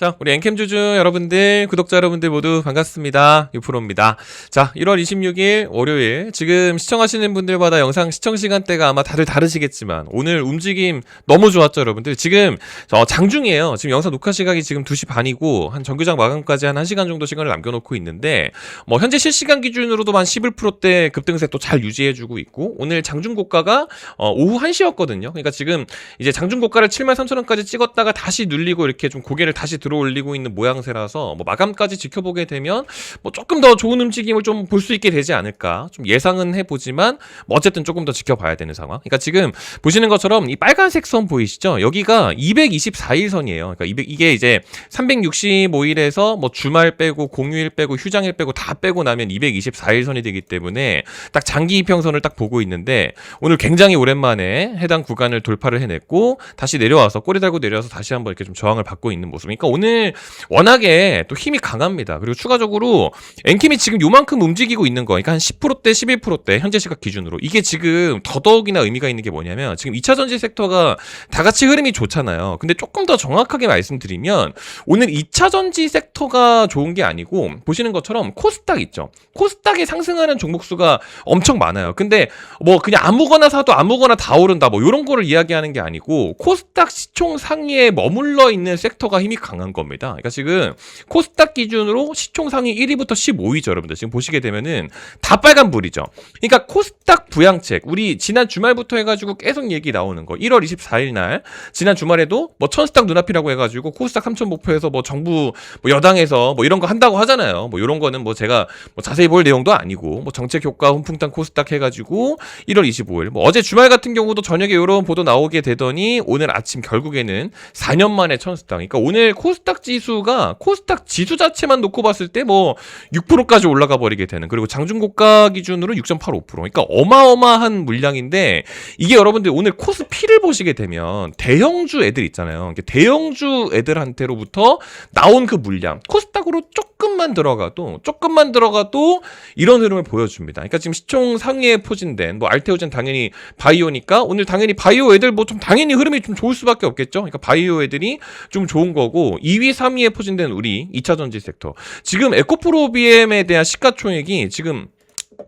자, 우리 엔캠주주 여러분들, 구독자 여러분들 모두 반갑습니다. 유프로입니다. 자, 1월 26일 월요일, 지금 시청하시는 분들마다 영상 시청 시간대가 아마 다들 다르시겠지만, 오늘 움직임 너무 좋았죠, 여러분들? 지금, 어, 장중이에요. 지금 영상 녹화 시각이 지금 2시 반이고, 한 정규장 마감까지 한 1시간 정도 시간을 남겨놓고 있는데, 뭐, 현재 실시간 기준으로도 한 11%대 급등세 또 잘 유지해주고 있고, 오늘 장중 고가가, 어, 오후 1시였거든요. 그러니까 지금 이제 장중 고가를 73,000원까지 찍었다가 다시 눌리고 이렇게 좀 고개를 다시 들어 올리고 있는 모양새라서 뭐 마감까지 지켜보게 되면 뭐 조금 더 좋은 움직임을 좀 볼 수 있게 되지 않을까 좀 예상은 해보지만 뭐 어쨌든 조금 더 지켜봐야 되는 상황. 그러니까 지금 보시는 것처럼 이 빨간색 선 보이시죠? 여기가 224일 선이에요. 그러니까 200, 이게 이제 365일에서 뭐 주말 빼고 공휴일 빼고 휴장일 빼고 다 빼고 나면 224일 선이 되기 때문에 딱 장기 이평선을 딱 보고 있는데 오늘 굉장히 오랜만에 해당 구간을 돌파를 해냈고 다시 내려와서 꼬리 달고 내려와서 다시 한번 이렇게 좀 저항을 받고 있는 모습. 그러니까 오늘 워낙에 또 힘이 강합니다. 그리고 추가적으로 엔킴이 지금 요만큼 움직이고 있는 거, 그러니까 한 10%대, 11%대 현재 시각 기준으로 이게 지금 더더욱이나 의미가 있는 게 뭐냐면 지금 2차 전지 섹터가 다 같이 흐름이 좋잖아요. 근데 조금 더 정확하게 말씀드리면 오늘 2차 전지 섹터가 좋은 게 아니고 보시는 것처럼 코스닥 있죠. 코스닥에 상승하는 종목 수가 엄청 많아요. 근데 뭐 그냥 아무거나 사도 아무거나 다 오른다 뭐 이런 거를 이야기하는 게 아니고 코스닥 시총 상위에 머물러 있는 섹터가 힘이 강한 겁니다. 그러니까 지금 코스닥 기준으로 시총 상위 1위부터 15위죠, 여러분들. 지금 보시게 되면은 다 빨간 불이죠. 그러니까 코스닥 부양책 우리 지난 주말부터 해가지고 계속 얘기 나오는 거. 1월 24일 날 지난 주말에도 뭐 천스닥 눈앞이라고 해가지고 코스닥 3천 목표에서 뭐 정부 뭐 여당에서 뭐 이런 거 한다고 하잖아요. 뭐 이런 거는 뭐 제가 뭐 자세히 볼 내용도 아니고 뭐 정책 효과 훈풍탄 코스닥 해가지고 1월 25일 뭐 어제 주말 같은 경우도 저녁에 이런 보도 나오게 되더니 오늘 아침 결국에는 4년 만에 천스닥. 그러니까 오늘 코스 닥 지수가 코스닥 지수 자체만 놓고 봤을 때 뭐 6%까지 올라가 버리게 되는 그리고 장중 고가 기준으로 6.85% 그러니까 어마어마한 물량인데 이게 여러분들 오늘 코스피를 보시게 되면 대형주 애들 있잖아요. 대형주 애들한테로부터 나온 그 물량 코스닥으로 조금만 들어가도 조금만 들어가도 이런 흐름을 보여줍니다. 그러니까 지금 시총 상위에 포진된 뭐 알테오젠 당연히 바이오니까 오늘 당연히 바이오 애들 뭐 좀 당연히 흐름이 좀 좋을 수밖에 없겠죠. 그러니까 바이오 애들이 좀 좋은 거고 2위, 3위에 포진된 우리 2차 전지 섹터. 지금 에코프로비엠에 대한 시가총액이 지금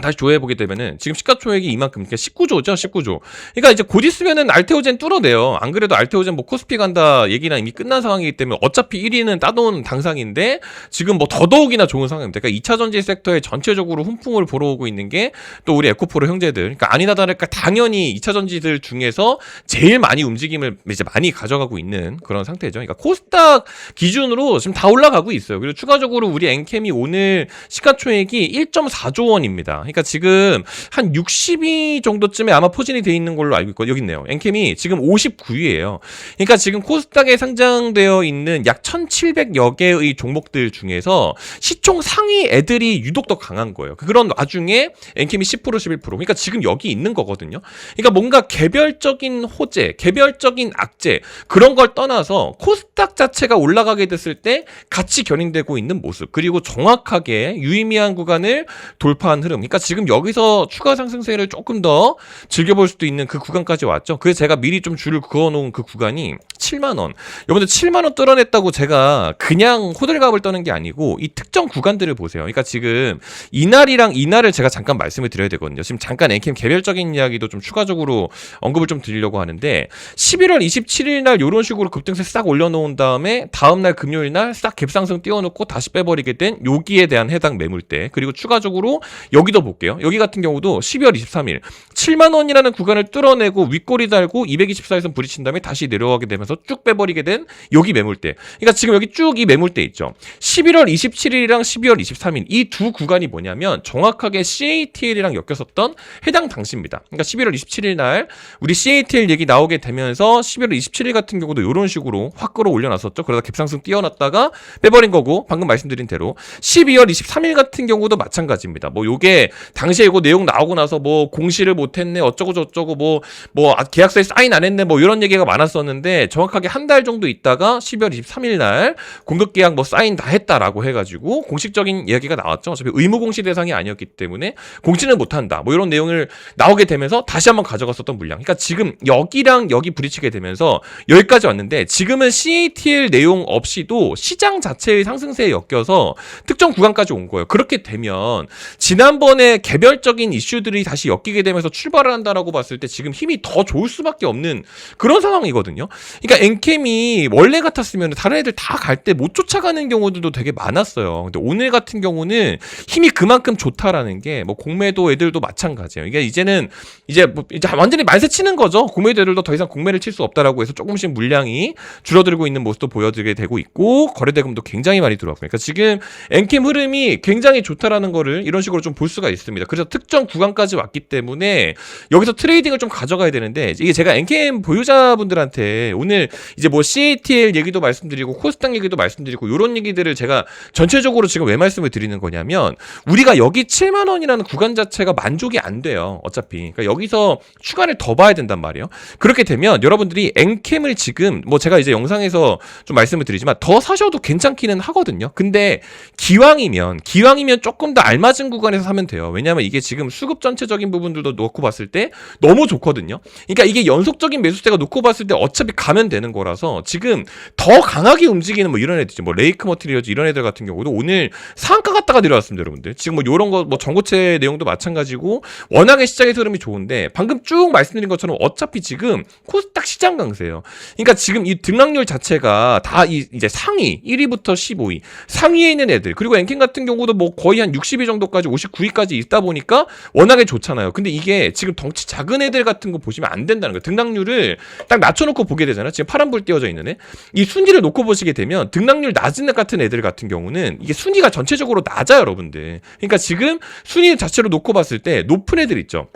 다시 조회해보게 되면은 지금 시가총액이 이만큼 그러니까 19조죠 19조. 그러니까 이제 곧 있으면은 알테오젠 뚫어내요. 안 그래도 알테오젠 뭐 코스피 간다 얘기는 이미 끝난 상황이기 때문에 어차피 1위는 따놓은 당상인데 지금 뭐 더더욱이나 좋은 상황입니다. 그러니까 2차 전지 섹터에 전체적으로 훈풍을 보러 오고 있는 게 또 우리 에코프로 형제들. 그러니까 아니나 다를까 당연히 2차 전지들 중에서 제일 많이 움직임을 이제 많이 가져가고 있는 그런 상태죠. 그러니까 코스닥 기준으로 지금 다 올라가고 있어요. 그리고 추가적으로 우리 엔캠이 오늘 시가총액이 1.4조 원입니다 그러니까 지금 한 60위 정도쯤에 아마 포진이 돼 있는 걸로 알고 있거든요. 여기 있네요. 엔캠이 지금 59위예요. 그러니까 지금 코스닥에 상장되어 있는 약 1,700여 개의 종목들 중에서 시총 상위 애들이 유독 더 강한 거예요. 그런 와중에 엔캠이 10% 11% 그러니까 지금 여기 있는 거거든요. 그러니까 뭔가 개별적인 호재, 개별적인 악재 그런 걸 떠나서 코스닥 자체가 올라가게 됐을 때 같이 견인되고 있는 모습 그리고 정확하게 유의미한 구간을 돌파한 흐름. 그러니까 지금 여기서 추가 상승세를 조금 더 즐겨볼 수도 있는 그 구간까지 왔죠. 그래서 제가 미리 좀 줄을 그어놓은 그 구간이 7만 원. 여러분들 7만 원 뚫어냈다고 제가 그냥 호들갑을 떠는 게 아니고 이 특정 구간들을 보세요. 그러니까 지금 이날이랑 이날을 제가 잠깐 말씀을 드려야 되거든요. 지금 잠깐 엔캠 개별적인 이야기도 좀 추가적으로 언급을 좀 드리려고 하는데 11월 27일 날 이런 식으로 급등세 싹 올려놓은 다음에 다음 날 금요일 날 싹 갭상승 띄워놓고 다시 빼버리게 된 여기에 대한 해당 매물대 그리고 추가적으로 여기도 볼게요. 여기 같은 경우도 12월 23일 7만 원이라는 구간을 뚫어내고 윗꼬리 달고 224에서 부딪힌 다음에 다시 내려가게 되면서 쭉 빼버리게 된 여기 매물대. 그러니까 지금 여기 쭉 이 매물대 있죠. 11월 27일이랑 12월 23일 이 두 구간이 뭐냐면 정확하게 CATL이랑 엮였었던 해당 당시입니다. 그러니까 11월 27일 날 우리 CATL 얘기 나오게 되면서 11월 27일 같은 경우도 이런 식으로 확 끌어올려놨었죠. 그러다 갭상승 뛰어났다가 빼버린 거고 방금 말씀드린 대로 12월 23일 같은 경우도 마찬가지입니다. 뭐 요게 당시에 이거 내용 나오고 나서 뭐 공시를 못 못했네 어쩌고 저쩌고 뭐뭐 계약서에 사인 안 했네 뭐 이런 얘기가 많았었는데 정확하게 한 달 정도 있다가 12월 23일 날 공급 계약 뭐 사인 다 했다라고 해가지고 공식적인 이야기가 나왔죠. 어차피 의무 공시 대상이 아니었기 때문에 공시는 못한다. 뭐 이런 내용을 나오게 되면서 다시 한번 가져갔었던 물량. 그러니까 지금 여기랑 여기 부딪히게 되면서 여기까지 왔는데 지금은 CATL 내용 없이도 시장 자체의 상승세에 엮여서 특정 구간까지 온 거예요. 그렇게 되면 지난번 에 개별적인 이슈들이 다시 엮이게 되면서 출발을 한다라고 봤을 때 지금 힘이 더 좋을 수밖에 없는 그런 상황이거든요. 그러니까 엔캠이 원래 같았으면 다른 애들 다 갈 때 못 쫓아가는 경우들도 되게 많았어요. 근데 오늘 같은 경우는 힘이 그만큼 좋다라는 게 뭐 공매도 애들도 마찬가지예요. 이게 이제는 이제 뭐 이제 완전히 말세 치는 거죠. 공매도 애들도 더 이상 공매를 칠 수 없다라고 해서 조금씩 물량이 줄어들고 있는 모습도 보여드리게 되고 있고 거래대금도 굉장히 많이 들어왔고 그러니까 지금 엔캠 흐름이 굉장히 좋다라는 거를 이런 식으로 좀 볼 수가 있습니다. 그래서 특정 구간까지 왔기 때문에 여기서 트레이딩을 좀 가져가야 되는데 이게 제가 엔캠 보유자분들한테 오늘 이제 뭐 CATL 얘기도 말씀드리고 코스닥 얘기도 말씀드리고 이런 얘기들을 제가 전체적으로 지금 왜 말씀을 드리는 거냐면 우리가 여기 7만 원이라는 구간 자체가 만족이 안 돼요. 어차피 그러니까 여기서 추가를 더 봐야 된단 말이에요. 그렇게 되면 여러분들이 엔캠을 지금 뭐 제가 이제 영상에서 좀 말씀을 드리지만 더 사셔도 괜찮기는 하거든요. 근데 기왕이면 기왕이면 조금 더 알맞은 구간에서 사면 돼요. 왜냐하면 이게 지금 수급 전체적인 부분들도 놓고 봤을 때 너무 좋거든요. 그러니까 이게 연속적인 매수세가 놓고 봤을 때 어차피 가면 되는 거라서 지금 더 강하게 움직이는 뭐 이런 애들이죠. 뭐 레이크 머티리얼즈 이런 애들 같은 경우도 오늘 상가 갔다가 내려왔습니다, 여러분들. 지금 뭐 이런 거 뭐 전고체 내용도 마찬가지고 워낙에 시장의 흐름이 좋은데 방금 쭉 말씀드린 것처럼 어차피 지금 코스닥 시장 강세예요. 그러니까 지금 이 등락률 자체가 다 이, 이제 상위 1위부터 15위 상위에 있는 애들 그리고 앵킹 같은 경우도 뭐 거의 한 60위 정도까지 59위까지 있다 보니까 워낙에 좋잖아요. 근데 이게 지금 덩치 작은 애들 같은 거 보시면 안 된다는 거예요. 등락률을 딱 낮춰놓고 보게 되잖아요. 지금 파란불 띄워져 있는 애. 이 순위를 놓고 보시게 되면 등락률 낮은 애 같은 애들 같은 경우는 이게 순위가 전체적으로 낮아요, 여러분들. 그러니까 지금 순위 자체로 놓고 봤을 때 높은 애들 있죠.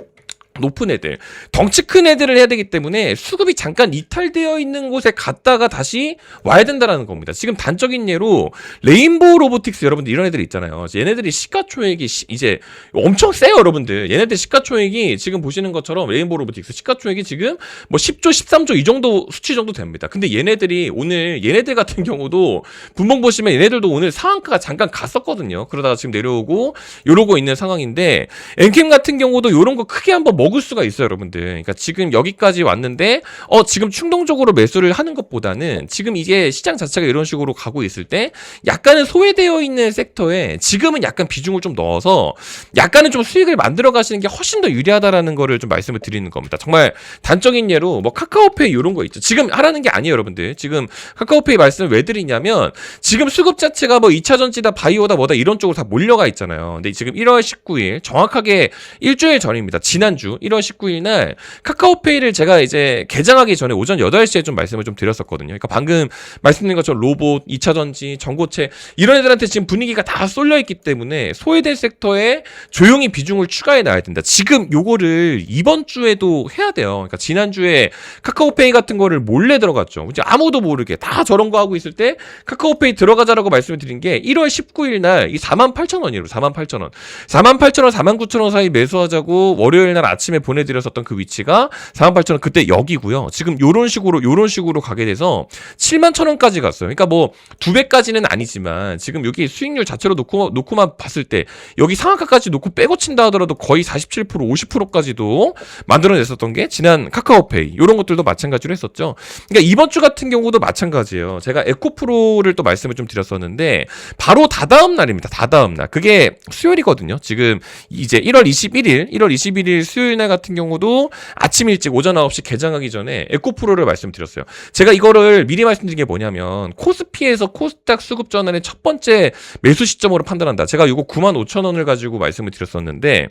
높은 애들, 덩치 큰 애들을 해야 되기 때문에 수급이 잠깐 이탈되어 있는 곳에 갔다가 다시 와야 된다라는 겁니다. 지금 단적인 예로 레인보우 로보틱스 여러분들 이런 애들 있잖아요. 얘네들이 시가총액이 시- 이제 엄청 세요, 여러분들. 얘네들 시가총액이 지금 보시는 것처럼 레인보우 로보틱스 시가총액이 지금 뭐 10조, 13조 이 정도 수치 정도 됩니다. 근데 얘네들이 오늘 얘네들 같은 경우도 분봉 보시면 얘네들도 오늘 상한가가 잠깐 갔었거든요. 그러다가 지금 내려오고 이러고 있는 상황인데 엔캠 같은 경우도 이런 거 크게 한번 먹을 수가 있어요, 여러분들. 그러니까 지금 여기까지 왔는데 어 지금 충동적으로 매수를 하는 것보다는 지금 이게 시장 자체가 이런 식으로 가고 있을 때 약간은 소외되어 있는 섹터에 지금은 약간 비중을 좀 넣어서 약간은 좀 수익을 만들어 가시는 게 훨씬 더 유리하다라는 거를 좀 말씀을 드리는 겁니다. 정말 단적인 예로 뭐 카카오페이 이런 거 있죠. 지금 하라는 게 아니에요, 여러분들. 지금 카카오페이 말씀을 왜 드리냐면 지금 수급 자체가 뭐 2차 전지다 바이오다 뭐다 이런 쪽으로 다 몰려가 있잖아요. 근데 지금 1월 19일 정확하게 일주일 전입니다. 지난주 1월 19일 날 카카오페이를 제가 이제 개장하기 전에 오전 8시에 좀 말씀을 좀 드렸었거든요. 그러니까 방금 말씀드린 것처럼 로봇, 2차 전지, 전고체 이런 애들한테 지금 분위기가 다 쏠려 있기 때문에 소외된 섹터에 조용히 비중을 추가해 놔야 된다. 지금 요거를 이번 주에도 해야 돼요. 그러니까 지난주에 카카오페이 같은 거를 몰래 들어갔죠. 이제 아무도 모르게 다 저런 거 하고 있을 때 카카오페이 들어가자라고 말씀을 드린 게 1월 19일 날 이 48,000원이에요. 48,000원. 48,000원, 49,000원 사이 매수하자고 월요일 날 아침 에 보내드렸었던 그 위치가 48,000원 그때 여기고요. 지금 요런 식으로 요런 식으로 가게 돼서 7만 1,000원까지 갔어요. 그러니까 뭐 두 배까지는 아니지만 지금 여기 수익률 자체로 놓고 놓고만 봤을 때 여기 상한가까지 놓고 빼고 친다 하더라도 거의 47% 50%까지도 만들어냈었던 게 지난 카카오페이 요런 것들도 마찬가지로 했었죠. 그러니까 이번 주 같은 경우도 마찬가지예요. 제가 에코프로를 또 말씀을 좀 드렸었는데 바로 다다음 날입니다. 다다음 날. 그게 수요일이거든요. 지금 이제 1월 21일, 1월 21일 수요일 날 같은 경우도 아침 일찍 오전 9시 개장하기 전에 에코프로를 말씀드렸어요. 제가 이거를 미리 말씀드린 게 뭐냐면 코스피에서 코스닥 수급 전환의 첫 번째 매수 시점으로 판단한다. 제가 이거 9만 5천 원을 가지고 말씀을 드렸었는데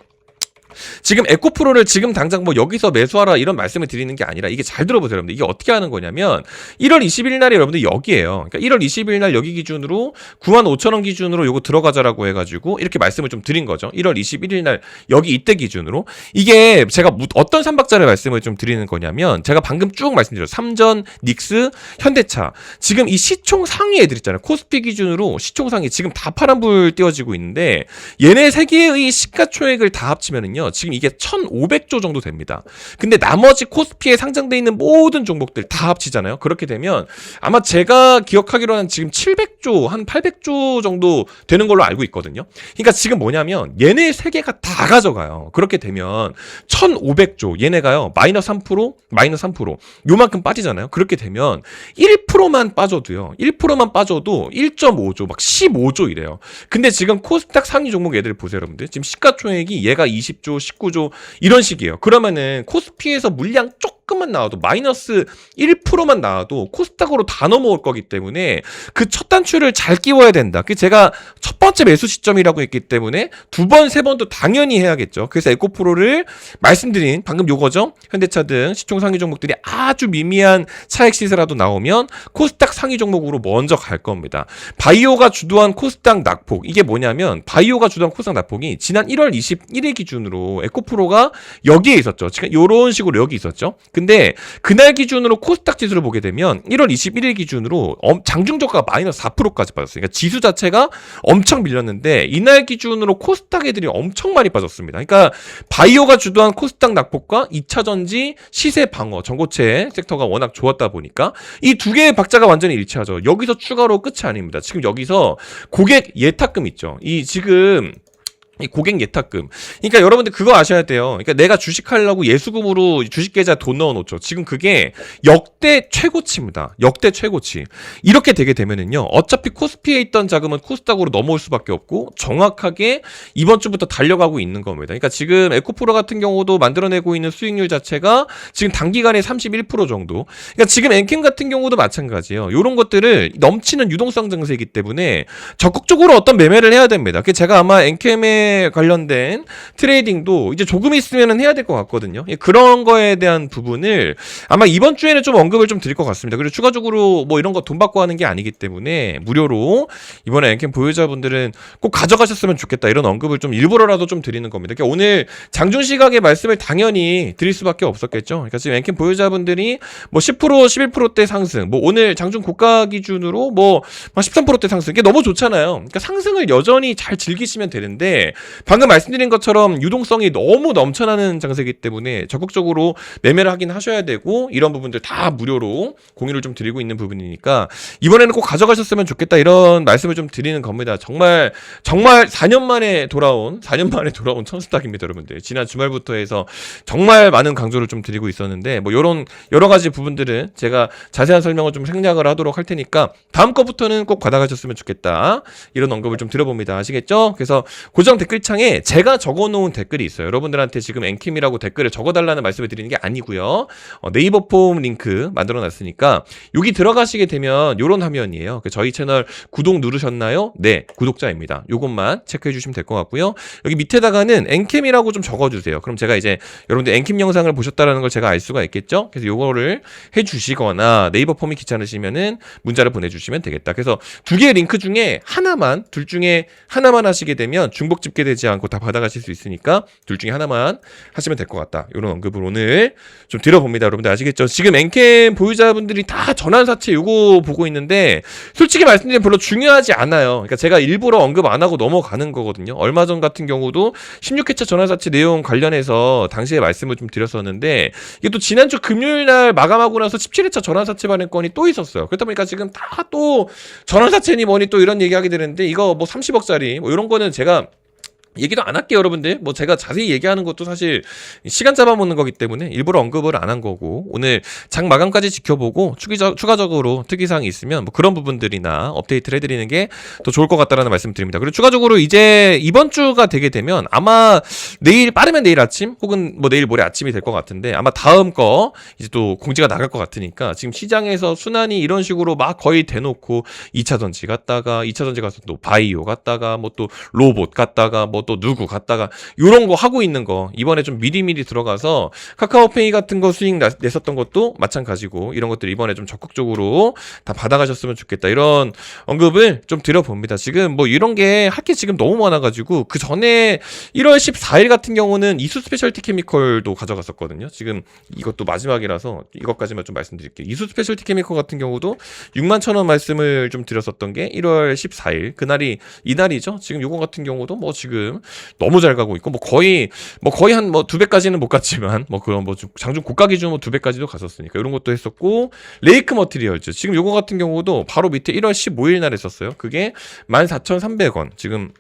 지금 에코프로를 지금 당장 뭐 여기서 매수하라 이런 말씀을 드리는 게 아니라 이게 잘 들어보세요, 여러분들. 이게 어떻게 하는 거냐면 1월 20일 날에 여러분들 여기에요. 그러니까 1월 20일 날 여기 기준으로 9만 5천 원 기준으로 요거 들어가자라고 해가지고 이렇게 말씀을 좀 드린 거죠. 1월 21일 날 여기 이때 기준으로 이게 제가 무- 어떤 삼박자를 말씀을 좀 드리는 거냐면 제가 방금 쭉 말씀드렸죠. 삼전, 닉스, 현대차 지금 이 시총 상위 애들 있잖아요. 코스피 기준으로 시총 상위 지금 다 파란불 띄워지고 있는데 얘네 세 개의 시가총액을 다 합치면은요 보면요. 지금 이게 1,500조 정도 됩니다. 근데 나머지 코스피에 상장돼 있는 모든 종목들 다 합치잖아요. 그렇게 되면 아마 제가 기억하기로는 지금 700조, 한 800조 정도 되는 걸로 알고 있거든요. 그러니까 지금 뭐냐면 얘네 세 개가 다 가져가요. 그렇게 되면 1,500조 얘네가요. 마이너스 3%, 마이너스 3% 요만큼 빠지잖아요. 그렇게 되면 1%만 빠져도요. 1%만 빠져도 1.5조, 막 15조 이래요. 근데 지금 코스닥 상위 종목 애들 보세요, 여러분들. 지금 시가총액이 얘가 20조, 19조 이런 식이에요. 그러면은 코스피에서 물량 조금만 나와도 마이너스 1%만 나와도 코스닥으로 다 넘어올 거기 때문에 그 첫 단추를 잘 끼워야 된다. 그 제가 첫 번째 매수 시점이라고 했기 때문에 두 번, 세 번도 당연히 해야겠죠. 그래서 에코프로를 말씀드린 방금 요거죠. 현대차 등 시총 상위 종목들이 아주 미미한 차익 시세라도 나오면 코스닥 상위 종목으로 먼저 갈 겁니다. 바이오가 주도한 코스닥 낙폭 이게 뭐냐면 바이오가 주도한 코스닥 낙폭이 지난 1월 21일 기준으로 에코프로가 여기에 있었죠. 지금 이런 식으로 여기 있었죠. 근데 그날 기준으로 코스닥 지수를 보게 되면 1월 21일 기준으로 엄- 장중 저가가 마이너스 4%까지 빠졌어요. 그러니까 지수 자체가 엄청 밀렸는데 이날 기준으로 코스닥 애들이 엄청 많이 빠졌습니다. 그러니까 바이오가 주도한 코스닥 낙폭과 2차 전지, 시세 방어, 전고체 섹터가 워낙 좋았다 보니까 이 두 개의 박자가 완전히 일치하죠. 여기서 추가로 끝이 아닙니다. 지금 여기서 고객 예탁금 있죠. 이 지금 이 고객 예탁금. 그러니까 여러분들 그거 아셔야 돼요. 그러니까 내가 주식하려고 예수금으로 주식 계좌 돈 넣어놓죠. 지금 그게 역대 최고치입니다. 역대 최고치. 이렇게 되게 되면은요. 어차피 코스피에 있던 자금은 코스닥으로 넘어올 수밖에 없고 정확하게 이번 주부터 달려가고 있는 겁니다. 그러니까 지금 에코프로 같은 경우도 만들어내고 있는 수익률 자체가 지금 단기간에 31% 정도. 그러니까 지금 엔캠 같은 경우도 마찬가지예요. 이런 것들을 넘치는 유동성 증세이기 때문에 적극적으로 어떤 매매를 해야 됩니다. 그 제가 아마 엔캠 에 관련된 트레이딩도 이제 조금 있으면 해야 될 것 같거든요. 예, 그런 거에 대한 부분을 아마 이번 주에는 좀 언급을 좀 드릴 것 같습니다. 그리고 추가적으로 뭐 이런 거 돈 받고 하는 게 아니기 때문에 무료로 이번에 엔캠 보유자분들은 꼭 가져가셨으면 좋겠다 이런 언급을 좀 일부러라도 좀 드리는 겁니다. 그러니까 오늘 장중 시각의 말씀을 당연히 드릴 수밖에 없었겠죠. 그러니까 지금 엔캠 보유자분들이 뭐 10% 11%대 상승, 뭐 오늘 장중 고가 기준으로 뭐 13%대 상승 이게 너무 좋잖아요. 그러니까 상승을 여전히 잘 즐기시면 되는데 방금 말씀드린 것처럼 유동성이 너무 넘쳐나는 장세이기 때문에 적극적으로 매매를 하긴 하셔야 되고 이런 부분들 다 무료로 공유를 좀 드리고 있는 부분이니까 이번에는 꼭 가져가셨으면 좋겠다 이런 말씀을 좀 드리는 겁니다. 정말 정말 4년 만에 돌아온 4년 만에 돌아온 천스탁입니다, 여러분들. 지난 주말부터 해서 정말 많은 강조를 좀 드리고 있었는데 뭐 요런 여러 가지 부분들은 제가 자세한 설명을 좀 생략을 하도록 할 테니까 다음 거부터는 꼭 받아가셨으면 좋겠다. 이런 언급을 좀 드려봅니다. 아시겠죠? 그래서 고정 댓글창에 제가 적어놓은 댓글이 있어요. 여러분들한테 지금 엔킴이라고 댓글을 적어달라는 말씀을 드리는 게 아니고요. 어, 네이버 폼 링크 만들어놨으니까 여기 들어가시게 되면 요런 화면이에요. 그 저희 채널 구독 누르셨나요? 네, 구독자입니다. 요것만 체크해 주시면 될 것 같고요. 여기 밑에다가는 엔캠이라고 좀 적어주세요. 그럼 제가 이제 여러분들 엔캠 영상을 보셨다라는 걸 제가 알 수가 있겠죠? 그래서 요거를 해주시거나 네이버 폼이 귀찮으시면은 문자를 보내주시면 되겠다. 그래서 두 개의 링크 중에 하나만 둘 중에 하나만 하시게 되면 중복 집계되지 않고 다 받아가실 수 있으니까 둘 중에 하나만 하시면 될 것 같다. 이런 언급을 오늘 좀 드려봅니다. 여러분들 아시겠죠? 지금 엔캠 보유자분들이 다 전환사채 요거 보고 있는데 솔직히 말씀드리면 별로 중요하지 않아요. 그러니까 제가 일부러 언급 안 하고 넘어가는 거거든요. 얼마 전 같은 경우도 16회차 전환사채 내용 관련해서 당시에 말씀을 좀 드렸었는데 이게 또 지난주 금요일 날 마감하고 나서 17회차 전환사채 발행권이 또 있었어요. 그렇다 보니까 지금 다 또 전환사채니 뭐니 또 이런 얘기하게 되는데 이거 뭐 30억짜리 뭐 이런 거는 제가 얘기도 안 할게요, 여러분들. 뭐 제가 자세히 얘기하는 것도 사실 시간 잡아먹는 거기 때문에 일부러 언급을 안 한 거고 오늘 장 마감까지 지켜보고 추기적, 추가적으로 특이사항이 있으면 뭐 그런 부분들이나 업데이트를 해드리는 게 더 좋을 것 같다라는 말씀 드립니다. 그리고 추가적으로 이제 이번 주가 되게 되면 아마 내일 빠르면 내일 아침 혹은 뭐 내일 모레 아침이 될 것 같은데 아마 다음 거 이제 또 공지가 나갈 것 같으니까 지금 시장에서 순환이 이런 식으로 막 거의 대놓고 2차 전지 갔다가 2차 전지 가서 또 바이오 갔다가 뭐 또 로봇 갔다가 뭐또 누구 갔다가 요런 거 하고 있는 거 이번에 좀 미리미리 들어가서 카카오페이 같은 거 수익 나- 냈었던 것도 마찬가지고 이런 것들 이번에 좀 적극적으로 다 받아가셨으면 좋겠다 이런 언급을 좀 드려봅니다. 지금 뭐 이런 게 할 게 지금 너무 많아가지고 그 전에 1월 14일 같은 경우는 이수 스페셜티 케미컬도 가져갔었거든요. 지금 이것도 마지막이라서 이것까지만 좀 말씀드릴게요. 이수 스페셜티 케미컬 같은 경우도 6만 천 원 말씀을 좀 드렸었던 게 1월 14일 그날이 이날이죠. 지금 요거 같은 경우도 뭐 지금 지금 너무 잘 가고 있고 뭐 거의 뭐 거의 한 뭐 두 배까지는 못 갔지만 뭐 그런 뭐좀 장중 고가 기준 뭐두 배까지도 갔었으니까 이런 것도 했었고 레이크 머티리얼즈 지금 요거 같은 경우도 바로 밑에 1월 15일 날 했었어요. 그게 14,300원. 지금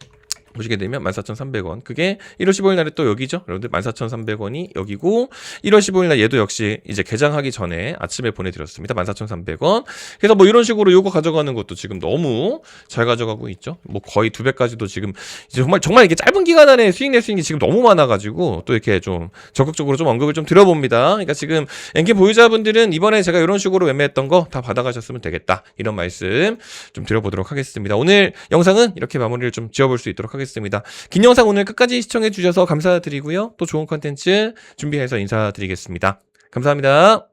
보시게 되면 14,300원. 그게 1월 15일 날에 또 여기죠. 여러분들 14,300원이 여기고 1월 15일 날 얘도 역시 이제 개장하기 전에 아침에 보내 드렸습니다. 14,300원. 그래서 뭐 이런 식으로 요거 가져가는 것도 지금 너무 잘 가져가고 있죠. 뭐 거의 두 배까지도 지금 이제 정말 정말 이게 짧은 기간 안에 수익 낼 수 있는 게 지금 너무 많아 가지고 또 이렇게 좀 적극적으로 좀 언급을 좀 드려 봅니다. 그러니까 지금 엔게 보유자분들은 이번에 제가 이런 식으로 매매했던 거 다 받아 가셨으면 되겠다. 이런 말씀 좀 드려 보도록 하겠습니다. 오늘 영상은 이렇게 마무리를 좀 지어 볼 수 있도록 하겠습니다. 긴 영상 오늘 끝까지 시청해 주셔서 감사드리고요. 또 좋은 컨텐츠 준비해서 인사드리겠습니다. 감사합니다.